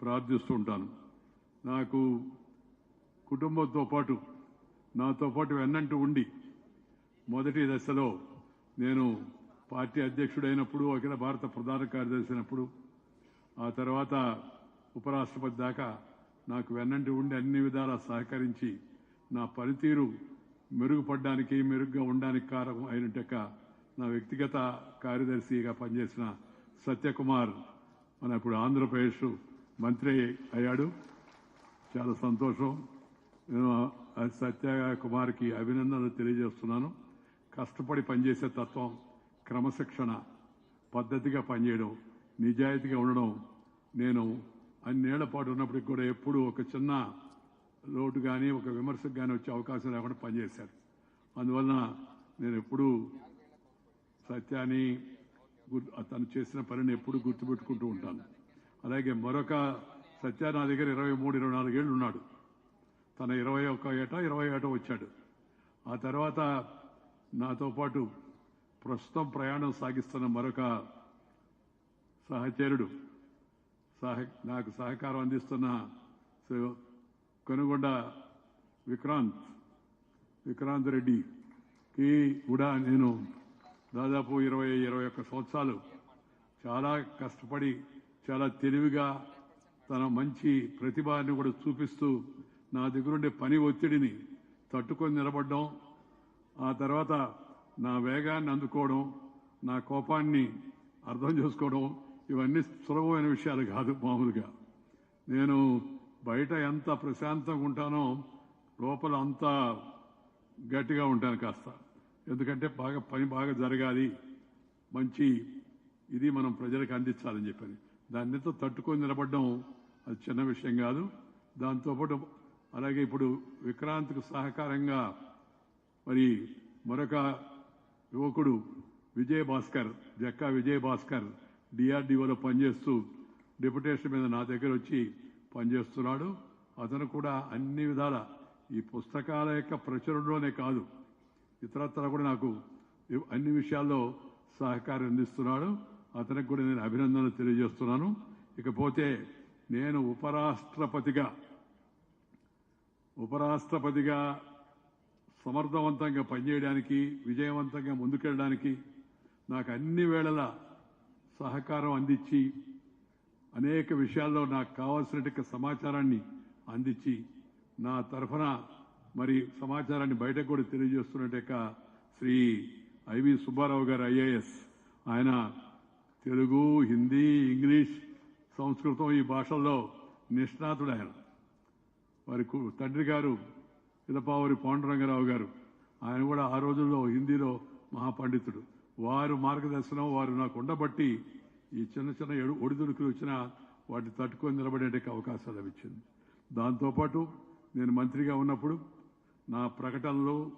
ప్రార్థిస్తూ ఉంటాను నాకు కుటుంబంతో పాటు నాతో పాటు వెన్నంటూ ఉండి మొదటి దశలో నేను పార్టీ అధ్యక్షుడైనప్పుడు అఖిల భారత ప్రధాన కార్యదర్శి అయినప్పుడు ఆ తర్వాత ఉపరాష్ట్రపతి దాకా నాకు వెన్నంటి ఉండి అన్ని విధాలా సహకరించి నా పనితీరు మెరుగుపడడానికి మెరుగ్గా ఉండడానికి కారణం అయినట్టక నా వ్యక్తిగత కార్యదర్శిగా పనిచేసిన సత్యకుమార్ మన ఇప్పుడు ఆంధ్రప్రదేశ్ మంత్రి అయ్యాడు. చాలా సంతోషం. నేను సత్య కుమార్కి అభినందనలు తెలియజేస్తున్నాను. కష్టపడి పనిచేసే తత్వం క్రమశిక్షణ పద్ధతిగా పనిచేయడం నిజాయితీగా ఉండడం నేను అన్నేళ్ళ పాటు ఉన్నప్పటికి కూడా ఎప్పుడూ ఒక చిన్న లోటు కానీ ఒక విమర్శకు కానీ వచ్చే అవకాశం లేకుండా పనిచేశారు. అందువలన నేను ఎప్పుడూ సత్యాన్ని గుర్- చేసిన పనిని ఎప్పుడు గుర్తుపెట్టుకుంటూ ఉంటాను. అలాగే మరొక సత్య నా దగ్గర ఇరవై మూడు ఇరవై నాలుగేళ్ళు ఉన్నాడు. తన ఇరవై ఒక్క ఏట ఇరవై ఏట వచ్చాడు. ఆ తర్వాత నాతో పాటు ప్రస్తుతం ప్రయాణం సాగిస్తున్న మరొక సహచరుడు సహ నాకు సహకారం అందిస్తున్న శ్రీ- కొనుగొండ విక్రాంత్ విక్రాంత్ రెడ్డికి కూడా నేను దాదాపు ఇరవై ఇరవై ఒక్క సంవత్సరాలు చాలా కష్టపడి చాలా తెలివిగా తన మంచి ప్రతిభాన్ని కూడా చూపిస్తూ నా దగ్గరుండే పని ఒత్తిడిని తట్టుకొని నిలబడడం ఆ తర్వాత నా వేగాన్ని అందుకోవడం నా కోపాన్ని అర్థం చేసుకోవడం ఇవన్నీ సులభమైన విషయాలు కాదు మామూలుగా. నేను బయట ఎంత ప్రశాంతంగా ఉంటానో లోపల అంత గట్టిగా ఉంటాను కాస్త. ఎందుకంటే బాగా పని బాగా జరగాలి. మంచి ఇది మనం ప్రజలకు అందించాలని చెప్పాను. దానితో తట్టుకొని నిలబడడం అది చిన్న విషయం కాదు. దాంతోపాటు అలాగే ఇప్పుడు విక్రాంత్కు సహకారంగా మరి మరొక యువకుడు విజయ్ భాస్కర్ జక్కా విజయ్ భాస్కర్ డిఆర్డిఓలో పనిచేస్తూ డిప్యుటేషన్ మీద నా దగ్గర వచ్చి పనిచేస్తున్నాడు. అతను కూడా అన్ని విధాల ఈ పుస్తకాల యొక్క ప్రచురణలోనే కాదు ఇతరత్ర కూడా నాకు అన్ని విషయాల్లో సహకారం అందిస్తున్నాడు. అతనికి కూడా నేను అభినందనలు తెలియజేస్తున్నాను. ఇకపోతే నేను ఉపరాష్ట్రపతిగా ఉపరాష్ట్రపతిగా సమర్థవంతంగా పనిచేయడానికి విజయవంతంగా ముందుకెళ్ళడానికి నాకు అన్ని వేళల సహకారం అందించి అనేక విషయాల్లో నాకు కావాల్సిన సమాచారాన్ని అందించి నా తరఫున మరి సమాచారాన్ని బయటకు కూడా తెలియజేస్తున్నట్టు శ్రీ ఐవి సుబ్బారావు గారు ఐఏఎస్ ఆయన తెలుగు హిందీ ఇంగ్లీష్ సంస్కృతం ఈ భాషల్లో నిష్ణాతుడు ఆయన వారి తండ్రి గారు పిలపావరి పాండురంగరావు గారు. ఆయన కూడా ఆ రోజుల్లో హిందీలో మహాపండితుడు. వారు మార్గదర్శనం వారు నాకు ఉండబట్టి ఈ చిన్న చిన్న ఎడు ఒడిదుడుకులు వచ్చినా వాటిని తట్టుకొని నిలబడే అవకాశం లభించింది. దాంతోపాటు నేను మంత్రిగా ఉన్నప్పుడు నా ప్రకటనలో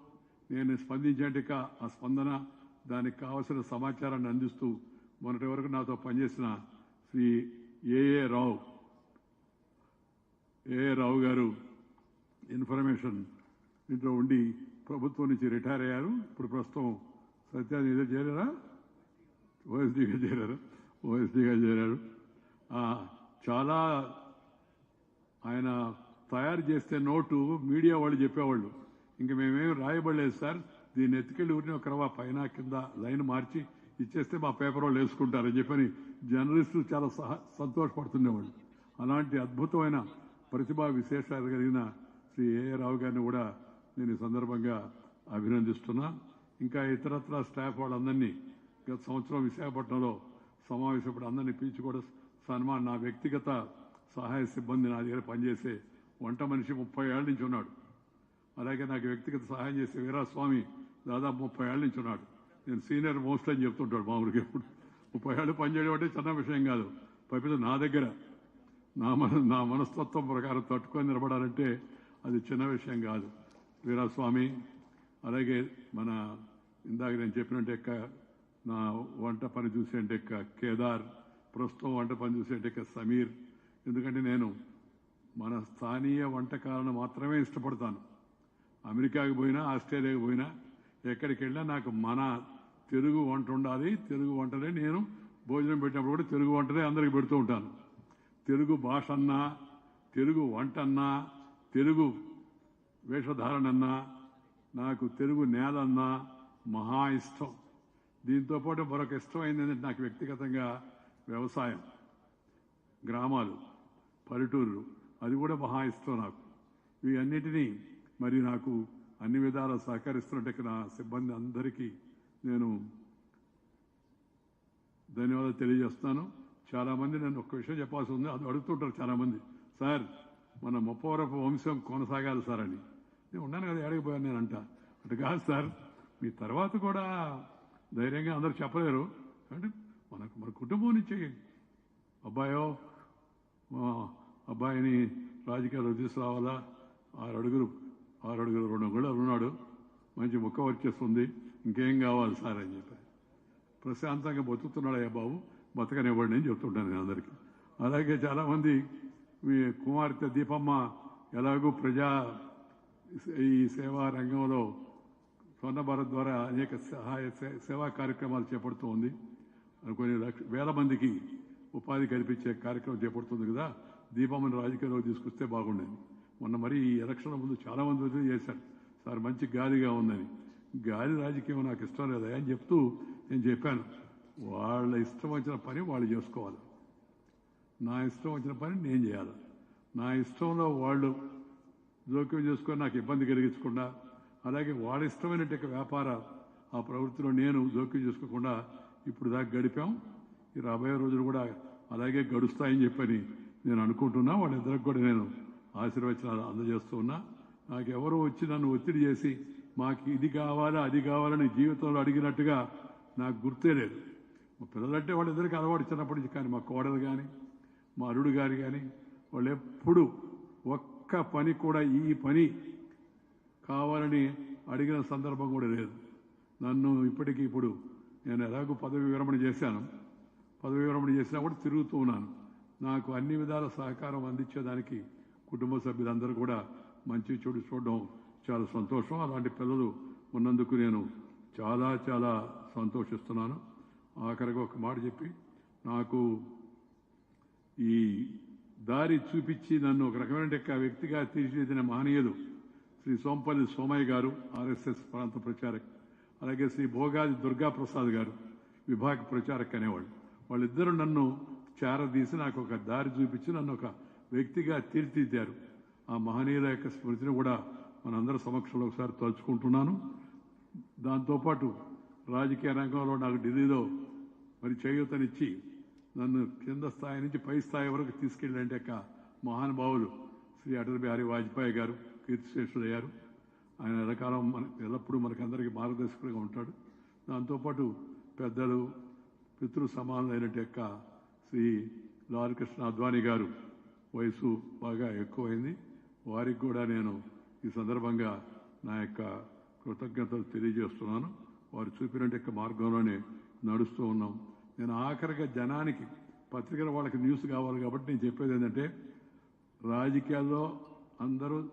నేను స్పందించేట ఆ స్పందన దానికి కావలసిన సమాచారాన్ని అందిస్తూ మొన్నటి వరకు నాతో పనిచేసిన శ్రీ ఏఏ రావు ఏఏ రావు గారు ఇన్ఫర్మేషన్ ఇంట్లో ఉండి ప్రభుత్వం నుంచి రిటైర్ అయ్యారు. ఇప్పుడు ప్రస్తుతం సత్యాన్ని ఏదో చేరారా? ఓఎస్డీగా చేరారు? ఓఎస్డీగా చేరారు. చాలా ఆయన తయారు చేస్తే నోటు మీడియా వాళ్ళు చెప్పేవాళ్ళు. ఇంక మేమేం రాయబడలేదు సార్. దీన్ని ఎత్తుకెళ్ళి ఊరిని ఒక పైన కింద లైన్ మార్చి ఇచ్చేస్తే మా పేపర్ వాళ్ళు వేసుకుంటారని చెప్పని జర్నలిస్టులు చాలా సహ సంతోషపడుతుండేవాళ్ళు. అలాంటి అద్భుతమైన ప్రతిభా విశేషాలు కలిగిన శ్రీ ఏఏ రావు గారిని కూడా నేను ఈ సందర్భంగా అభినందిస్తున్నా. ఇంకా ఇతరత్ర స్టాఫ్ వాళ్ళందరినీ గత సంవత్సరం విశాఖపట్నంలో సమావేశపడి అందరినీ పిలిచి కూడా సన్మాన్ నా వ్యక్తిగత సహాయ సిబ్బంది నా దగ్గర పనిచేసే వంట మనిషి ముప్పై ఏళ్ళ నుంచి ఉన్నాడు. అలాగే నాకు వ్యక్తిగత సహాయం చేసే వీరాస్వామి దాదాపు ముప్పై ఏళ్ళ నుంచి ఉన్నాడు. నేను సీనియర్ మోస్ట్ అని చెప్తుంటాడు మామూలుగా ఇప్పుడు ముప్పై ఏళ్ళు పనిచేయడం అంటే చిన్న విషయం కాదు. పైపు నా దగ్గర. నా మన నా మనస్తత్వం ప్రకారం తట్టుకొని నిలబడాలంటే అది చిన్న విషయం కాదు. వీరాస్వామి అలాగే మన ఇందాక నేను చెప్పినట్టు ఎక్క నా వంట పని చూసేంటే ఎక్క కేదార్ ప్రస్తుతం వంట పని చూసేంటే ఎక్క సమీర్. ఎందుకంటే నేను మన స్థానీయ వంటకాలను మాత్రమే ఇష్టపడతాను. అమెరికాకి పోయినా ఆస్ట్రేలియాకి పోయినా ఎక్కడికి వెళ్ళినా నాకు మన తెలుగు వంట ఉండాలి తెలుగు వంటనే నేను భోజనం పెట్టినప్పుడు కూడా తెలుగు వంటనే అందరికి పెడుతూ ఉంటాను. తెలుగు భాష అన్నా తెలుగు వంట అన్నా తెలుగు వేషధారణ అన్నా నాకు తెలుగు నేలన్నా మహా ఇష్టం. దీంతో పాటు మరొక ఇష్టమైంది ఏంటంటే నాకు వ్యక్తిగతంగా వ్యవసాయం గ్రామాలు పల్లెటూరు అది కూడా మహా ఇష్టం నాకు. ఇవన్నిటినీ మరి నాకు అన్ని విధాలా సహకరిస్తున్నట్టు నా సిబ్బంది అందరికీ నేను ధన్యవాదాలు తెలియజేస్తాను చాలా మంది నన్ను ఒక్క విషయం చెప్పాల్సి ఉంది. అది అడుగుతుంటారు చాలామంది సార్ మన ముప్పవరపు వంశం కొనసాగాలి సార్ అని. నేను ఉన్నాను కదా ఏడకపోయాను నేను అంట అటు కాదు సార్ మీ తర్వాత కూడా ధైర్యంగా అందరూ చెప్పలేరు. అంటే మనకు మన కుటుంబం నుంచి అబ్బాయో అబ్బాయిని రాజకీయాలు తీసుకురావాలా? ఆరు అడుగులు ఆరు అడుగులు రెండు కూడా ఉన్నాడు మంచి ముక్క వచ్చేస్తుంది ఇంకేం కావాలి సార్ అని చెప్పారు ప్రశాంతంగా బతుకుతున్నాడయ్యా బాబు. బతకనివ్వండి అని చెప్తుంటాను నేను అందరికీ. అలాగే చాలామంది మీ కుమార్తె దీపమ్మ ఎలాగూ ప్రజా ఈ సేవా రంగంలో స్వర్ణ భారత్ ద్వారా అనేక సహాయ సేవా కార్యక్రమాలు చేపడుతూ ఉంది. కొన్ని లక్ష వేల మందికి ఉపాధి కల్పించే కార్యక్రమం చేపడుతుంది కదా. దీపమ్మని రాజకీయాల్లో తీసుకొస్తే బాగుండేది. మొన్న మరి ఈ ఎలక్షన్ ముందు చాలా మంది వచ్చి చేశారు. సార్ మంచి గాలిగా ఉందని. గాలి రాజకీయం నాకు ఇష్టం లేదా అని చెప్తూ నేను చెప్పాను. వాళ్ళ ఇష్టం వచ్చిన పని వాళ్ళు చేసుకోవాలి. నా ఇష్టం వచ్చిన పని నేను చేయాలి. నా ఇష్టంలో వాళ్ళు జోక్యం చేసుకొని నాకు ఇబ్బంది కలిగించకుండా అలాగే వాళ్ళ ఇష్టమైనట్టు వ్యాపార ఆ ప్రవృత్తిలో నేను జోక్యం చేసుకోకుండా ఇప్పుడు దాకా గడిపాం. ఈ రాబోయే రోజులు కూడా అలాగే గడుస్తాయని చెప్పని నేను అనుకుంటున్నా. వాళ్ళిద్దరికి కూడా నేను ఆశీర్వచనాలు అందజేస్తూ ఉన్నా నాకు వచ్చి నన్ను ఒత్తిడి చేసి మాకు ఇది కావాలా అది కావాలని జీవితంలో అడిగినట్టుగా నాకు గుర్తే లేదు. మా పిల్లలంటే వాళ్ళిద్దరికి అలవాటు చిన్నప్పటి నుంచి కానీ మా కోడలు కానీ మా అరుడు గారు కానీ వాళ్ళు ఎప్పుడు ఒక్క పని కూడా ఈ పని కావాలని అడిగిన సందర్భం కూడా లేదు. నన్ను ఇప్పటికీ ఇప్పుడు నేను ఎలాగో పదవి విరమణ చేశాను. పదవి విరమణ చేసినా కూడా తిరుగుతూ ఉన్నాను. నాకు అన్ని విధాల సహకారం అందించేదానికి కుటుంబ సభ్యులందరూ కూడా మంచి చెడు చూడడం చాలా సంతోషం. అలాంటి పిల్లలు ఉన్నందుకు నేను చాలా చాలా సంతోషిస్తున్నాను. ఆఖరికి ఒక మాట చెప్పి నాకు ఈ దారి చూపించి నన్ను ఒక రకమైన యొక్క వ్యక్తిగా తీర్చిదిద్దిన మహనీయులు శ్రీ సోంపల్లి సోమయ్య గారు ఆర్ఎస్ఎస్ ప్రాంత ప్రచారక్ అలాగే శ్రీ భోగాది దుర్గా ప్రసాద్ గారు విభాగ ప్రచారక్ అనేవాళ్ళు. వాళ్ళిద్దరూ నన్ను చేరదీసి నాకు ఒక దారి చూపించి నన్ను ఒక వ్యక్తిగా తీర్చిదిద్దారు. ఆ మహనీయుల యొక్క స్మృతిని కూడా మనందరి సమక్షంలో ఒకసారి తలుచుకుంటున్నాను. దాంతోపాటు రాజకీయ రంగంలో నాకు ఢిల్లీలో మరి చేయూతనిచ్చి నన్ను కింద స్థాయి నుంచి పై స్థాయి వరకు తీసుకెళ్ళండి యొక్క మహానుభావులు శ్రీ అటల్ బిహారీ వాజ్పేయి గారు కీర్తిశేషుడయ్యారు ఆయన ఎల్లకాలం మన ఎల్లప్పుడూ మనకందరికీ మార్గదర్శకుడిగా ఉంటాడు. దాంతోపాటు పెద్దలు పితృ సమానులైనట్టు యొక్క శ్రీ లాల్ కృష్ణ అద్వానీ గారు వయసు బాగా ఎక్కువైంది. వారికి కూడా నేను ఈ సందర్భంగా నా యొక్క కృతజ్ఞతలు తెలియజేస్తున్నాను. వారు చూపినట్టు యొక్క మార్గంలోనే నడుస్తూ ఉన్నాం. నేను ఆఖరిగా జనానికి పత్రికల వాళ్ళకి న్యూస్ కావాలి కాబట్టి నేను చెప్పేది ఏంటంటే రాజకీయాల్లో అందరూ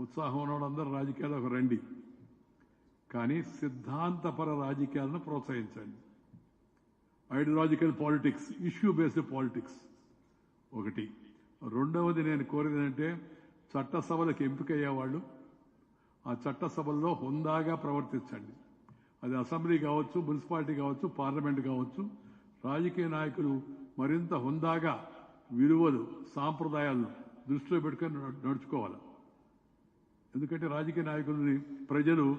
ఉత్సాహం ఉన్న వాళ్ళందరూ రాజకీయాల్లోకి రండి. కానీ సిద్ధాంతపర రాజకీయాలను ప్రోత్సహించండి. Ideological politics issue based politics ఒకటి. రెండవది నేను కోరేది ఏంటంటే చట్టసభలకు ఎంపికయ్యే వాళ్ళు ఆ చట్టసభల్లో హుందాగా ప్రవర్తించండి. అది అసెంబ్లీ కావచ్చు మున్సిపాలిటీ కావచ్చు పార్లమెంట్ కావచ్చు. రాజకీయ నాయకులు మరింత హుందాగా విలువలు సాంప్రదాయాలను దృష్టిలో పెట్టుకొని నడుచుకోవాలి. ఎందుకంటే రాజకీయ నాయకుల్ని ప్రజలు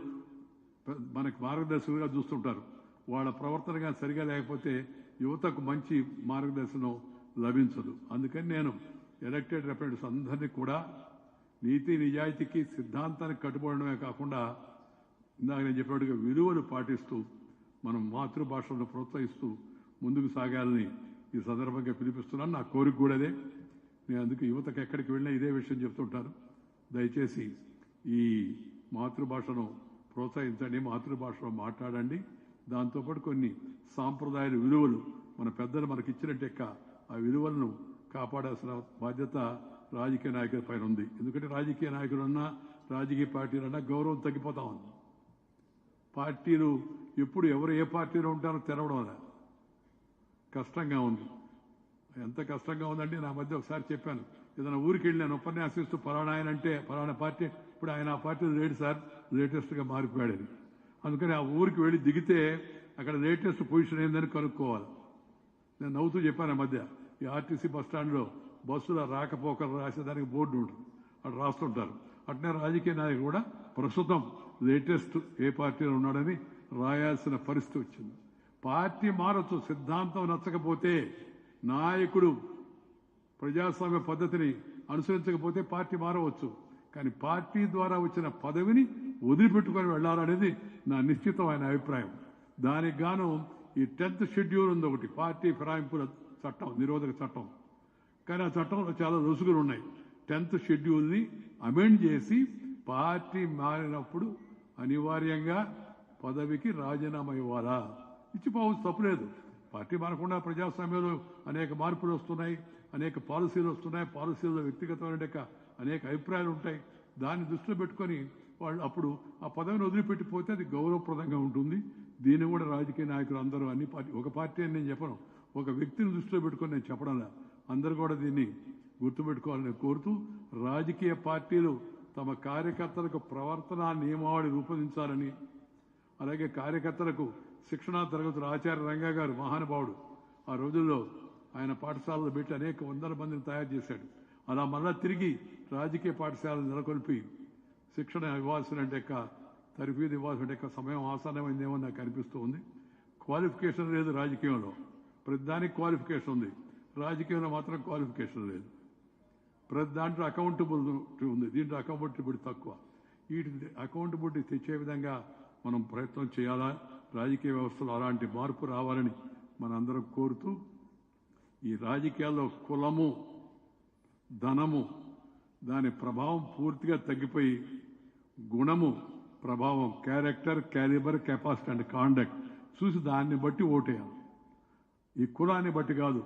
ప్ర- మనకు మార్గదర్శకులుగా చూస్తుంటారు. వాళ్ళ ప్రవర్తన కానీ సరిగా లేకపోతే యువతకు మంచి మార్గదర్శనం లభించదు. అందుకని నేను ఎలక్టెడ్ రిప్రజెంటేటివ్స్ అందరినీ కూడా నీతి నిజాయితీకి సిద్ధాంతానికి కట్టుబడమే కాకుండా ఇందాక నేను చెప్పినట్టుగా విలువలు పాటిస్తూ మనం మాతృభాషలను ప్రోత్సహిస్తూ ముందుకు సాగాలని ఈ సందర్భంగా పిలిపిస్తున్నాను. నా కోరిక కూడా అదే. నేను అందుకు యువతకు ఎక్కడికి వెళ్ళినా ఇదే విషయం చెప్తుంటాను. దయచేసి ఈ మాతృభాషను ప్రోత్సహించండి మాతృభాషలో మాట్లాడండి. దాంతోపాటు కొన్ని సాంప్రదాయాల విలువలు మన పెద్దలు మనకి ఇచ్చినట్టు ఆ విలువలను కాపాడాల్సిన బాధ్యత రాజకీయ నాయకుల పైన ఉంది. ఎందుకంటే రాజకీయ నాయకులన్నా రాజకీయ పార్టీలన్నా గౌరవం తగ్గిపోతా ఉంది. పార్టీలు ఎప్పుడు ఎవరు ఏ పార్టీలో ఉంటారో తెరవడం కష్టంగా ఉంది. ఎంత కష్టంగా ఉందండి నా మధ్య ఒకసారి చెప్పాను. ఏదైనా ఊరికి వెళ్ళాను నేను ఉపన్యాసిస్తూ పలానా ఆయన అంటే పలానా పార్టీ ఇప్పుడు ఆయన ఆ పార్టీ లేడు సార్ లేటెస్ట్గా మారిపోయాడు అందుకని ఆ ఊరికి వెళ్ళి దిగితే అక్కడ లేటెస్ట్ పొజిషన్ ఏందని కనుక్కోవాలి. నేను నవ్వుతూ చెప్పాను ఆ మధ్య. ఈ ఆర్టీసీ బస్ స్టాండ్లో బస్సుల రాకపోకలు రాసేదానికి బోర్డు ఉంటుంది. అటు రాస్తుంటారు. అట్నే రాజకీయ నాయకుడు కూడా ప్రస్తుతం లేటెస్ట్ ఏ పార్టీలో ఉన్నాడని రాయాల్సిన పరిస్థితి వచ్చింది. పార్టీ మారచ్చు సిద్ధాంతం నచ్చకపోతే నాయకుడు ప్రజాస్వామ్య పద్ధతిని అనుసరించకపోతే పార్టీ మారవచ్చు. కానీ పార్టీ ద్వారా వచ్చిన పదవిని వదిలిపెట్టుకొని వెళ్ళాలనేది నా నిశ్చితమైన అభిప్రాయం. దానికి గాను ఈ టెన్త్ షెడ్యూల్ ఉంది ఒకటి పార్టీ ఫిరాయింపుల చట్టం నిరోధక చట్టం. కానీ ఆ చట్టంలో చాలా రుసుగులు ఉన్నాయి. టెన్త్ షెడ్యూల్ని అమెండ్ చేసి పార్టీ మారినప్పుడు అనివార్యంగా పదవికి రాజీనామా ఇవ్వాలా? ఇచ్చిపోవచ్చు తప్పులేదు. పార్టీ మారకుండా ప్రజాస్వామ్యంలో అనేక మార్పులు వస్తున్నాయి అనేక పాలసీలు వస్తున్నాయి. పాలసీల్లో వ్యక్తిగతమైన అనేక అభిప్రాయాలు ఉంటాయి. దాన్ని దృష్టిలో పెట్టుకొని వాళ్ళు అప్పుడు ఆ పదవిని వదిలిపెట్టిపోతే అది గౌరవప్రదంగా ఉంటుంది. దీన్ని కూడా రాజకీయ నాయకులు అందరూ అన్ని పార్టీ ఒక పార్టీ అని నేను చెప్పను. ఒక వ్యక్తిని దృష్టిలో పెట్టుకొని నేను చెప్పడం అందరూ కూడా దీన్ని గుర్తుపెట్టుకోవాలని కోరుతూ రాజకీయ పార్టీలు తమ కార్యకర్తలకు ప్రవర్తన నియమావళి రూపొందించాలని అలాగే కార్యకర్తలకు శిక్షణా తరగతులు ఆచార్య రంగా గారు మహానుభావుడు. ఆ రోజుల్లో ఆయన పాఠశాలలో పెట్టి అనేక వందల మందిని తయారు చేశాడు. అలా మళ్ళా తిరిగి రాజకీయ పాఠశాలను నెలకొల్పి శిక్షణ ఇవ్వాల్సిన యొక్క తరఫీదు ఇవ్వాల్సిన యొక్క సమయం ఆసన్నమైందేమో నాకు అనిపిస్తూ ఉంది. క్వాలిఫికేషన్ లేదు రాజకీయంలో. ప్రతిదానికి క్వాలిఫికేషన్ ఉంది. రాజకీయంలో మాత్రం క్వాలిఫికేషన్ లేదు. ప్రతి దాంట్లో అకౌంటబిలిటీ ఉంది. దీంట్లో అకౌంటబిలిటీ తక్కువ. వీటి అకౌంటబిలిటీ తెచ్చే విధంగా మనం ప్రయత్నం చేయాలా? రాజకీయ వ్యవస్థలో అలాంటి మార్పు రావాలని మనందరం కోరుతూ ఈ రాజకీయాల్లో కులము ధనము దాని ప్రభావం పూర్తిగా తగ్గిపోయి గుణము ప్రభావం character calibre capacity and conduct చూసి దాన్ని బట్టి ఓటేయాలి. ఈ కులాన్ని బట్టి కాదు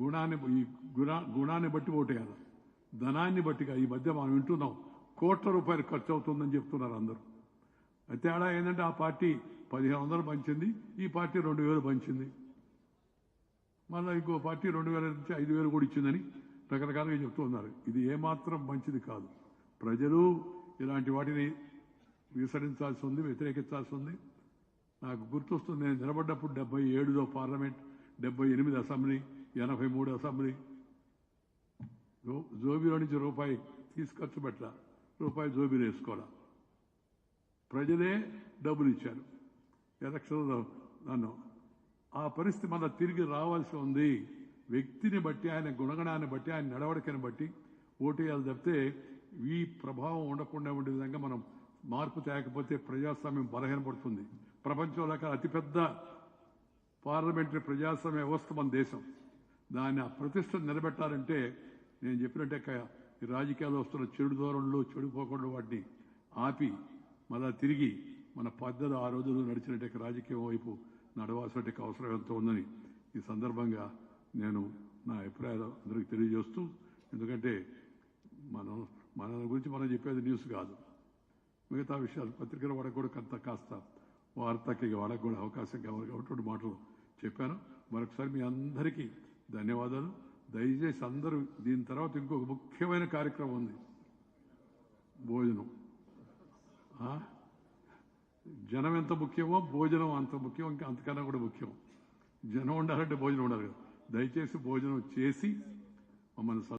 గుణాన్ని ఈ గుణ గుణాన్ని బట్టి ఓటేయాలి ధనాన్ని బట్టి కాదు. ఈ మధ్య మనం వింటున్నాం. కోట్ల రూపాయలు ఖర్చు అవుతుందని చెప్తున్నారు అందరూ. అయితే తేడా ఏంటంటే ఆ పార్టీ పదిహేను వందలు పంచింది ఈ పార్టీ రెండు వేలు పంచింది. మళ్ళీ ఇంకో పార్టీ రెండు వేల నుంచి ఐదు వేలు కూడా ఇచ్చిందని రకరకాలుగా చెప్తూ ఉన్నారు. ఇది ఏమాత్రం మంచిది కాదు. ప్రజలు ఇలాంటి వాటిని విసరించాల్సి ఉంది వ్యతిరేకించాల్సి ఉంది. నాకు గుర్తొస్తుంది నేను నిలబడ్డప్పుడు డెబ్బై ఏడులో పార్లమెంట్ డెబ్బై ఎనిమిది అసెంబ్లీ ఎనభై మూడు అసెంబ్లీ. జో- జోబీలో నుంచి రూపాయి తీసుఖర్చు పెట్ట. రూపాయి జోబీలో వేసుకోవడం ప్రజలే డబ్బులు ఇచ్చారు. ఎలక్షన్లో నన్ను. ఆ పరిస్థితి మళ్ళీ తిరిగి రావాల్సి ఉంది. వ్యక్తిని బట్టి ఆయన గుణగణాన్ని బట్టి ఆయన నడవడికని బట్టి ఓటేయాలి తప్పితే ఈ ప్రభావం ఉండకుండా ఉండే విధంగా మనం మార్పు తేకపోతే ప్రజాస్వామ్యం బలహీనపడుతుంది. ప్రపంచంలో అతిపెద్ద పార్లమెంటరీ ప్రజాస్వామ్య వ్యవస్థ మన దేశం. దాన్ని ఆ ప్రతిష్ట నిలబెట్టాలంటే నేను చెప్పినట్టే ఈ రాజకీయాల్లో వస్తున్న చెడు ధోరణులు చెడిపోకుండా వాటిని ఆపి మళ్ళా తిరిగి మన పద్ధతి ఆ రోజుల్లో నడిచినట్టు రాజకీయం వైపు నడవాల్సినట్టు అవసరం ఎంతో ఉందని ఈ సందర్భంగా నేను నా అభిప్రాయాలు అందరికీ తెలియజేస్తూ ఎందుకంటే మనం మన గురించి మనం చెప్పేది న్యూస్ కాదు. మిగతా విషయాలు పత్రికల వాడకు కూడా కొంత కాస్త వార్తకి వాడకు కూడా అవకాశం కావాలి కాబట్టి రెండు మాటలు చెప్పాను. మరొకసారి మీ అందరికీ ధన్యవాదాలు. దయచేసి అందరూ దీని తర్వాత ఇంకొక ముఖ్యమైన కార్యక్రమం ఉంది. భోజనం. ఆ? జనం ఎంత ముఖ్యమో భోజనం అంత ముఖ్యం ఇంకా అంతకన్నా కూడా ముఖ్యం. జనం ఉండాలంటే భోజనం ఉండాలి కదా. దయచేసి భోజనం చేసి మమ్మల్ని